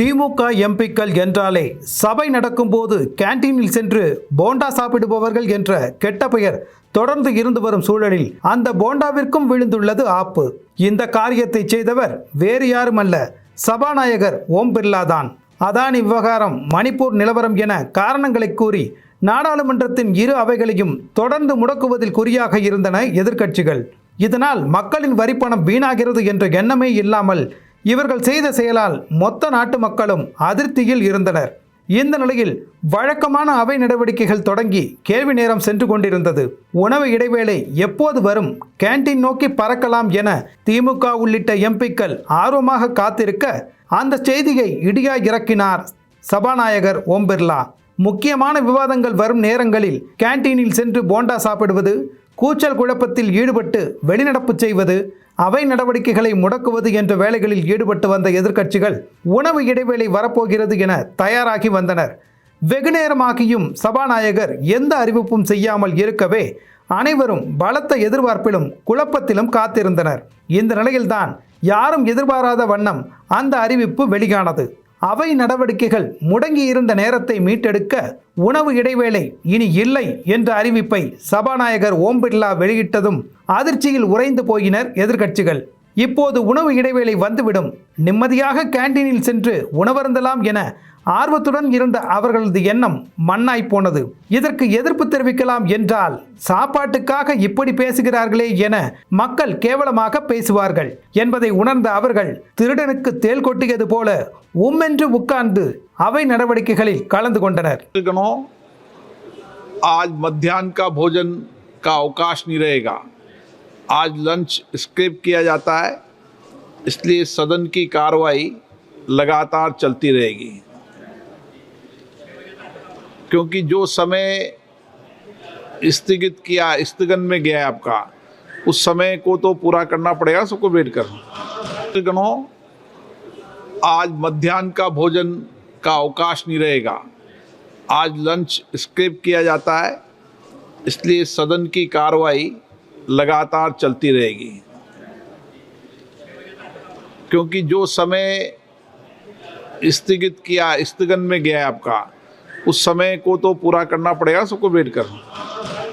திமுக எம்பிக்கள் என்றாலே சபை நடக்கும்போது கேண்டீனில் சென்று போண்டா சாப்பிடுபவர்கள் என்ற கெட்ட பெயர் தொடர்ந்து இருந்து வரும் சூழலில் அந்த போண்டாவிற்கும் விழுந்துள்ளது ஆப்பு. இந்த காரியத்தை செய்தவர் வேறு யாருமல்ல சபாநாயகர் ஓம் பிர்லாதான் அதான் அதானி விவகாரம் மணிப்பூர் நிலவரம் என காரணங்களை கூறி நாடாளுமன்றத்தின் இரு அவைகளையும் தொடர்ந்து முடக்குவதில் குறியாக இருந்தன எதிர்க்கட்சிகள். இதனால் மக்களின் வரிப்பணம் வீணாகிறது என்ற எண்ணமே இல்லாமல் இவர்கள் செய்த செயலால் மொத்த நாட்டு மக்களும் அதிருப்தியில் இருந்தனர். இந்த நிலையில் வழக்கமான அவை நடவடிக்கைகள் தொடங்கி கேள்வி நேரம் சென்று கொண்டிருந்தது. உணவு இடைவேளை எப்போது வரும் கேண்டீன் நோக்கி பறக்கலாம் என திமுக உள்ளிட்ட எம்பிக்கள் ஆர்வமாக காத்திருக்க அந்த செய்தியை இடியாய் இறக்கினார் சபாநாயகர் ஓம் பிர்லா. முக்கியமான விவாதங்கள் வரும் நேரங்களில் கேண்டீனில் சென்று போண்டா சாப்பிடுவது கூச்சல் குழப்பத்தில் ஈடுபட்டு வெளிநடப்பு செய்வது அவை நடவடிக்கைகளை முடக்குவது என்ற வேலைகளில் ஈடுபட்டு வந்த எதிர்க்கட்சிகள் உணவு இடைவேளை வரப்போகிறது என தயாராகி வந்தனர். வெகு நேரமாகியும் சபாநாயகர் எந்த அறிவிப்பும் செய்யாமல் இருக்கவே அனைவரும் பலத்த எதிர்பார்ப்பிலும் குழப்பத்திலும் காத்திருந்தனர். இந்த நிலையில்தான் யாரும் எதிர்பாராத வண்ணம் அந்த அறிவிப்பு வெளியானது. அவை நடவடிக்கைகள் முடங்கி இருந்த நேரத்தை மீட்டெடுக்க உணவு இடைவேளை இனி இல்லை என்ற அறிவிப்பை சபாநாயகர் ஓம் பிர்லா வெளியிட்டதும் அதிர்ச்சியில் உறைந்து போயினர் எதிர்க்கட்சிகள். இப்போது உணவு இடைவேளை வந்துவிடும். நிம்மதியாக கேண்டீனில் சென்று உணவருந்தலாம் என ஆர்வத்துடன் இருந்த அவர்களது எண்ணம் மண்ணாய் போனது. இதற்கு எதிர்ப்பு தெரிவிக்கலாம் என்றால் சாப்பாட்டுக்காக இப்படி பேசுகிறார்களே என மக்கள் கேவலமாக பேசுவார்கள் என்பதை உணர்ந்த அவர்கள் திருடனுக்கு தேல் கொட்டியது போல உம்மென்று உட்கார்ந்து அவை நடவடிக்கைகளில் கலந்து கொண்டனர். ஆஜ் மத்தியான் கா போஜன் கா அவகாஷ் நிரேகா आज लंच स्किप किया जाता है, इसलिए सदन की कार्रवाई लगातार चलती रहेगी। क्योंकि जो समय स्थगित किया, स्थगन में गया आपका, उस समय को तो पूरा करना पड़ेगा, सबको वेट कर गणों आज मध्यान्ह का भोजन का अवकाश नहीं रहेगा। आज लंच स्किप किया जाता है, इसलिए सदन की कार्रवाई लगातार चलती रहेगी। क्योंकि जो समय स्थगित किया, स्थगन में गया आपका, उस समय को तो पूरा करना पड़ेगा, सबको वेट कर